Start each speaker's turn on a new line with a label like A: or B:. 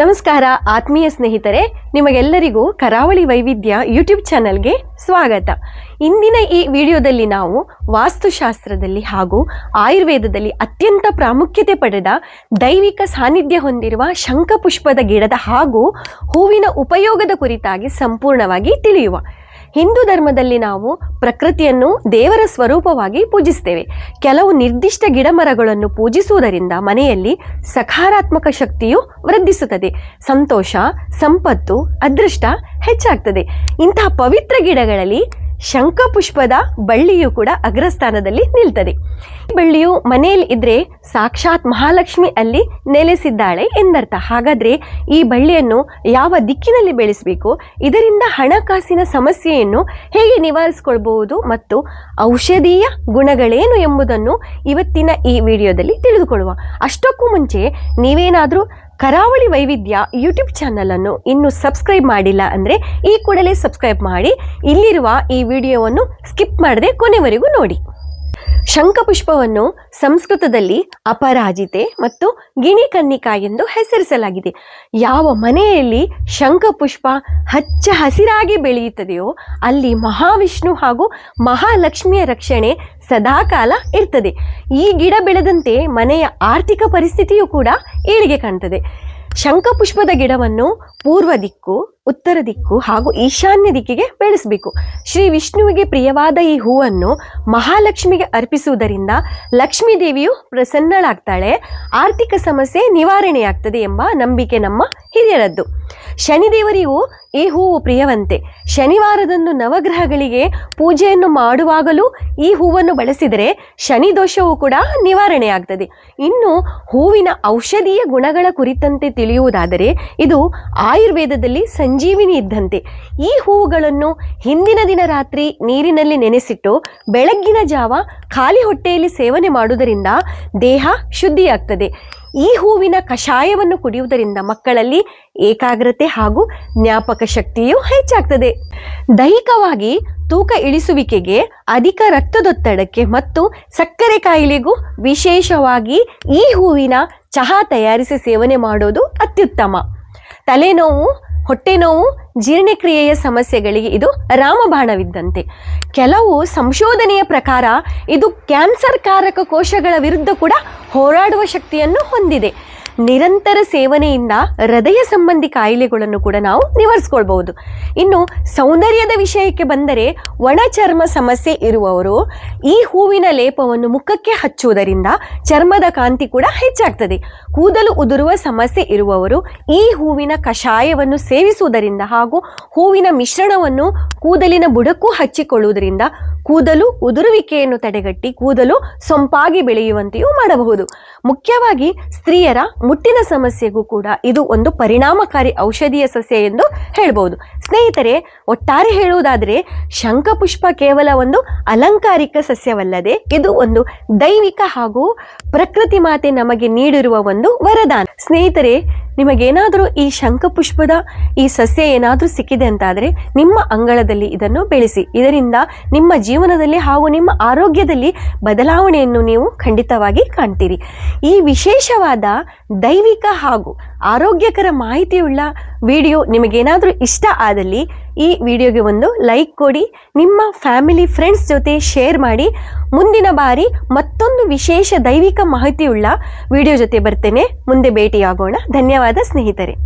A: ನಮಸ್ಕಾರ, ಆತ್ಮೀಯ ಸ್ನೇಹಿತರೆ. ನಿಮಗೆಲ್ಲರಿಗೂ ಕರಾವಳಿ ವೈವಿಧ್ಯ ಯೂಟ್ಯೂಬ್ ಚಾನಲ್ಗೆ ಸ್ವಾಗತ. ಇಂದಿನ ಈ ವಿಡಿಯೋದಲ್ಲಿ ನಾವು ವಾಸ್ತುಶಾಸ್ತ್ರದಲ್ಲಿ ಹಾಗೂ ಆಯುರ್ವೇದದಲ್ಲಿ ಅತ್ಯಂತ ಪ್ರಾಮುಖ್ಯತೆ ಪಡೆದ ದೈವಿಕ ಸಾನ್ನಿಧ್ಯ ಹೊಂದಿರುವ ಶಂಖಪುಷ್ಪದ ಗಿಡದ ಹಾಗೂ ಹೂವಿನ ಉಪಯೋಗದ ಕುರಿತಾಗಿ ಸಂಪೂರ್ಣವಾಗಿ ತಿಳಿಯುವ ಹಿಂದೂ ಧರ್ಮದಲ್ಲಿ ನಾವು ಪ್ರಕೃತಿಯನ್ನು ದೇವರ ಸ್ವರೂಪವಾಗಿ ಪೂಜಿಸ್ತೇವೆ. ಕೆಲವು ನಿರ್ದಿಷ್ಟ ಗಿಡಮರಗಳನ್ನು ಪೂಜಿಸುವುದರಿಂದ ಮನೆಯಲ್ಲಿ ಸಕಾರಾತ್ಮಕ ಶಕ್ತಿಯು ವೃದ್ಧಿಸುತ್ತದೆ. ಸಂತೋಷ, ಸಂಪತ್ತು, ಅದೃಷ್ಟ ಹೆಚ್ಚಾಗ್ತದೆ. ಇಂತಹ ಪವಿತ್ರ ಗಿಡಗಳಲ್ಲಿ ಶಂಖಪುಷ್ಪದ ಬಳ್ಳಿಯು ಕೂಡ ಅಗ್ರಸ್ಥಾನದಲ್ಲಿ ನಿಲ್ತದೆ. ಈ ಬಳ್ಳಿಯು ಮನೆಯಲ್ಲಿ ಇದ್ರೆ ಸಾಕ್ಷಾತ್ ಮಹಾಲಕ್ಷ್ಮಿ ಅಲ್ಲಿ ನೆಲೆಸಿದ್ದಾಳೆ ಎಂದರ್ಥ. ಹಾಗಾದ್ರೆ ಈ ಬಳ್ಳಿಯನ್ನು ಯಾವ ದಿಕ್ಕಿನಲ್ಲಿ ಬೆಳೆಸಬೇಕು? ಇದರಿಂದ ಹಣಕಾಸಿನ ಸಮಸ್ಯೆಯನ್ನು ಹೇಗೆ ನಿವಾರಿಸಿಕೊಳ್ಬಹುದು ಮತ್ತು ಔಷಧೀಯ ಗುಣಗಳೇನು ಎಂಬುದನ್ನು ಇವತ್ತಿನ ಈ ವಿಡಿಯೋದಲ್ಲಿ ತಿಳಿದುಕೊಳ್ಳುವ. ಅಷ್ಟಕ್ಕೂ ಮುಂಚೆ ನೀವೇನಾದರೂ ಕರಾವಳಿ ವೈವಿಧ್ಯ ಯೂಟ್ಯೂಬ್ ಚಾನಲನ್ನು ಇನ್ನೂ ಸಬ್ಸ್ಕ್ರೈಬ್ ಮಾಡಿಲ್ಲ ಅಂದರೆ ಈ ಕೂಡಲೇ ಸಬ್ಸ್ಕ್ರೈಬ್ ಮಾಡಿ, ಇಲ್ಲಿರುವ ಈ ವಿಡಿಯೋವನ್ನು ಸ್ಕಿಪ್ ಮಾಡದೆ ಕೊನೆವರೆಗೂ ನೋಡಿ. ಶಂಖಪುಷ್ಪವನ್ನು ಸಂಸ್ಕೃತದಲ್ಲಿ ಅಪರಾಜಿತೆ ಮತ್ತು ಗಿಣಿಕನ್ನಿಕಾ ಎಂದು ಹೆಸರಿಸಲಾಗಿದೆ. ಯಾವ ಮನೆಯಲ್ಲಿ ಶಂಖಪುಷ್ಪ ಹಚ್ಚ ಹಸಿರಾಗಿ ಬೆಳೆಯುತ್ತದೆಯೋ ಅಲ್ಲಿ ಮಹಾವಿಷ್ಣು ಹಾಗೂ ಮಹಾಲಕ್ಷ್ಮಿಯ ರಕ್ಷಣೆ ಸದಾಕಾಲ ಇರ್ತದೆ. ಈ ಗಿಡ ಬೆಳೆದಂತೆ ಮನೆಯ ಆರ್ಥಿಕ ಪರಿಸ್ಥಿತಿಯೂ ಕೂಡ ಏಳಿಗೆ ಕಾಣ್ತದೆ. ಶಂಖಪುಷ್ಪದ ಗಿಡವನ್ನು ಪೂರ್ವ ದಿಕ್ಕು, ಉತ್ತರ ದಿಕ್ಕು ಹಾಗೂ ಈಶಾನ್ಯ ದಿಕ್ಕಿಗೆ ಬೆಳೆಸಬೇಕು ಶ್ರೀ ವಿಷ್ಣುವಿಗೆ ಪ್ರಿಯವಾದ ಈ ಹೂವನ್ನು ಮಹಾಲಕ್ಷ್ಮಿಗೆ ಅರ್ಪಿಸುವುದರಿಂದ ಲಕ್ಷ್ಮೀ ದೇವಿಯು ಪ್ರಸನ್ನಳಾಗ್ತಾಳೆ. ಆರ್ಥಿಕ ಸಮಸ್ಯೆ ನಿವಾರಣೆಯಾಗ್ತದೆ ಎಂಬ ನಂಬಿಕೆ ನಮ್ಮ ಹಿರಿಯರದ್ದು. ಶನಿದೇವರಿಗೂ ಈ ಹೂವು ಪ್ರಿಯವಂತೆ. ಶನಿವಾರದಂದು ನವಗ್ರಹಗಳಿಗೆ ಪೂಜೆಯನ್ನು ಮಾಡುವಾಗಲೂ ಈ ಹೂವನ್ನು ಬಳಸಿದರೆ ಶನಿ ದೋಷವು ಕೂಡ ನಿವಾರಣೆಯಾಗ್ತದೆ. ಇನ್ನು ಹೂವಿನ ಔಷಧೀಯ ಗುಣಗಳ ಕುರಿತಂತೆ ತಿಳಿಯುವುದಾದರೆ ಇದು ಆಯುರ್ವೇದದಲ್ಲಿ ಸಂಜೀವಿನಿ ಇದ್ದಂತೆ. ಈ ಹೂವುಗಳನ್ನು ಹಿಂದಿನ ದಿನ ರಾತ್ರಿ ನೀರಿನಲ್ಲಿ ನೆನೆಸಿಟ್ಟು ಬೆಳಗ್ಗಿನ ಜಾವ ಖಾಲಿ ಹೊಟ್ಟೆಯಲ್ಲಿ ಸೇವನೆ ಮಾಡುವುದರಿಂದ ದೇಹ ಶುದ್ಧಿಯಾಗ್ತದೆ. ಈ ಹೂವಿನ ಕಷಾಯವನ್ನು ಕುಡಿಯುವುದರಿಂದ ಮಕ್ಕಳಲ್ಲಿ ಏಕಾಗ್ರತೆ ಹಾಗೂ ಜ್ಞಾಪಕ ಶಕ್ತಿಯು ಹೆಚ್ಚಾಗ್ತದೆ. ದೈಹಿಕವಾಗಿ ತೂಕ ಇಳಿಸುವಿಕೆಗೆ ಅಧಿಕ ರಕ್ತದೊತ್ತಡಕ್ಕೆ ಮತ್ತು ಸಕ್ಕರೆ ಕಾಯಿಲೆಗೂ ವಿಶೇಷವಾಗಿ ಈ ಹೂವಿನ ಚಹಾ ತಯಾರಿಸಿ ಸೇವನೆ ಮಾಡೋದು ಅತ್ಯುತ್ತಮ. ತಲೆನೋವು ಹೊಟ್ಟೆ ನೋವು ಜೀರ್ಣಕ್ರಿಯೆಯ ಸಮಸ್ಯೆಗಳಿಗೆ ಇದು ರಾಮಬಾಣವಿದ್ದಂತೆ. ಕೆಲವು ಸಂಶೋಧನೆಯ ಪ್ರಕಾರ ಇದು ಕ್ಯಾನ್ಸರ್ ಕಾರಕ ಕೋಶಗಳ ವಿರುದ್ಧ ಕೂಡ ಹೋರಾಡುವ ಶಕ್ತಿಯನ್ನು ಹೊಂದಿದೆ. ನಿರಂತರ ಸೇವನೆಯಿಂದ ಹೃದಯ ಸಂಬಂಧಿ ಕಾಯಿಲೆಗಳನ್ನು ಕೂಡ ನಾವು ನಿವಾರಿಸ್ಕೊಳ್ಬಹುದು. ಇನ್ನು ಸೌಂದರ್ಯದ ವಿಷಯಕ್ಕೆ ಬಂದರೆ ಒಣ ಚರ್ಮ ಸಮಸ್ಯೆ ಇರುವವರು ಈ ಹೂವಿನ ಲೇಪವನ್ನು ಮುಖಕ್ಕೆ ಹಚ್ಚುವುದರಿಂದ ಚರ್ಮದ ಕಾಂತಿ ಕೂಡ ಹೆಚ್ಚಾಗ್ತದೆ. ಕೂದಲು ಉದುರುವ ಸಮಸ್ಯೆ ಇರುವವರು ಈ ಹೂವಿನ ಕಷಾಯವನ್ನು ಸೇವಿಸುವುದರಿಂದ ಹಾಗೂ ಹೂವಿನ ಮಿಶ್ರಣವನ್ನು ಕೂದಲಿನ ಬುಡಕ್ಕೂ ಹಚ್ಚಿಕೊಳ್ಳುವುದರಿಂದ ಕೂದಲು ಉದುರುವಿಕೆಯನ್ನು ತಡೆಗಟ್ಟಿ ಕೂದಲು ಸೊಂಪಾಗಿ ಬೆಳೆಯುವಂತೆಯೂ ಮಾಡಬಹುದು. ಮುಖ್ಯವಾಗಿ ಸ್ತ್ರೀಯರ ಮುಟ್ಟಿನ ಸಮಸ್ಯೆಗೂ ಕೂಡ ಇದು ಒಂದು ಪರಿಣಾಮಕಾರಿ ಔಷಧೀಯ ಸಸ್ಯ ಎಂದು ಹೇಳ್ಬೋದು. ಸ್ನೇಹಿತರೆ, ಒಟ್ಟಾರೆ ಹೇಳುವುದಾದರೆ, ಶಂಖಪುಷ್ಪ ಕೇವಲ ಒಂದು ಅಲಂಕಾರಿಕ ಸಸ್ಯವಲ್ಲದೆ ಇದು ಒಂದು ದೈವಿಕ ಹಾಗೂ ಪ್ರಕೃತಿ ಮಾತೆ ನಮಗೆ ನೀಡಿರುವ ಒಂದು ವರದಾನ. ಸ್ನೇಹಿತರೆ ನಿಮಗೇನಾದರೂ ಈ ಶಂಖಪುಷ್ಪದ ಈ ಸಸ್ಯ ಏನಾದರೂ ಸಿಕ್ಕಿದೆ ಅಂತಾದರೆ ನಿಮ್ಮ ಅಂಗಳದಲ್ಲಿ ಇದನ್ನು ಬೆಳೆಸಿ. ಇದರಿಂದ ನಿಮ್ಮ ಜೀವನದಲ್ಲಿ ಹಾಗೂ ನಿಮ್ಮ ಆರೋಗ್ಯದಲ್ಲಿ ಬದಲಾವಣೆಯನ್ನು ನೀವು ಖಂಡಿತವಾಗಿ ಕಾಣ್ತೀರಿ. ಈ ವಿಶೇಷವಾದ ದೈವಿಕ ಹಾಗೂ ಆರೋಗ್ಯಕರ ಮಾಹಿತಿಯುಳ್ಳ ವಿಡಿಯೋ ನಿಮಗೇನಾದರೂ ಇಷ್ಟ ಆದಲ್ಲಿ ಈ ವಿಡಿಯೋಗೆ ಒಂದು ಲೈಕ್ ಕೊಡಿ, ನಿಮ್ಮ ಫ್ಯಾಮಿಲಿ ಫ್ರೆಂಡ್ಸ್ ಜೊತೆ ಶೇರ್ ಮಾಡಿ. ಮುಂದಿನ ಬಾರಿ ಮತ್ತೊಂದು ವಿಶೇಷ ದೈವಿಕ ಮಾಹಿತಿಯುಳ್ಳ ವಿಡಿಯೋ ಜೊತೆ ಬರ್ತೇನೆ. ಮುಂದೆ ಭೇಟಿಯಾಗೋಣ. ಧನ್ಯವಾದ ಸ್ನೇಹಿತರೆ.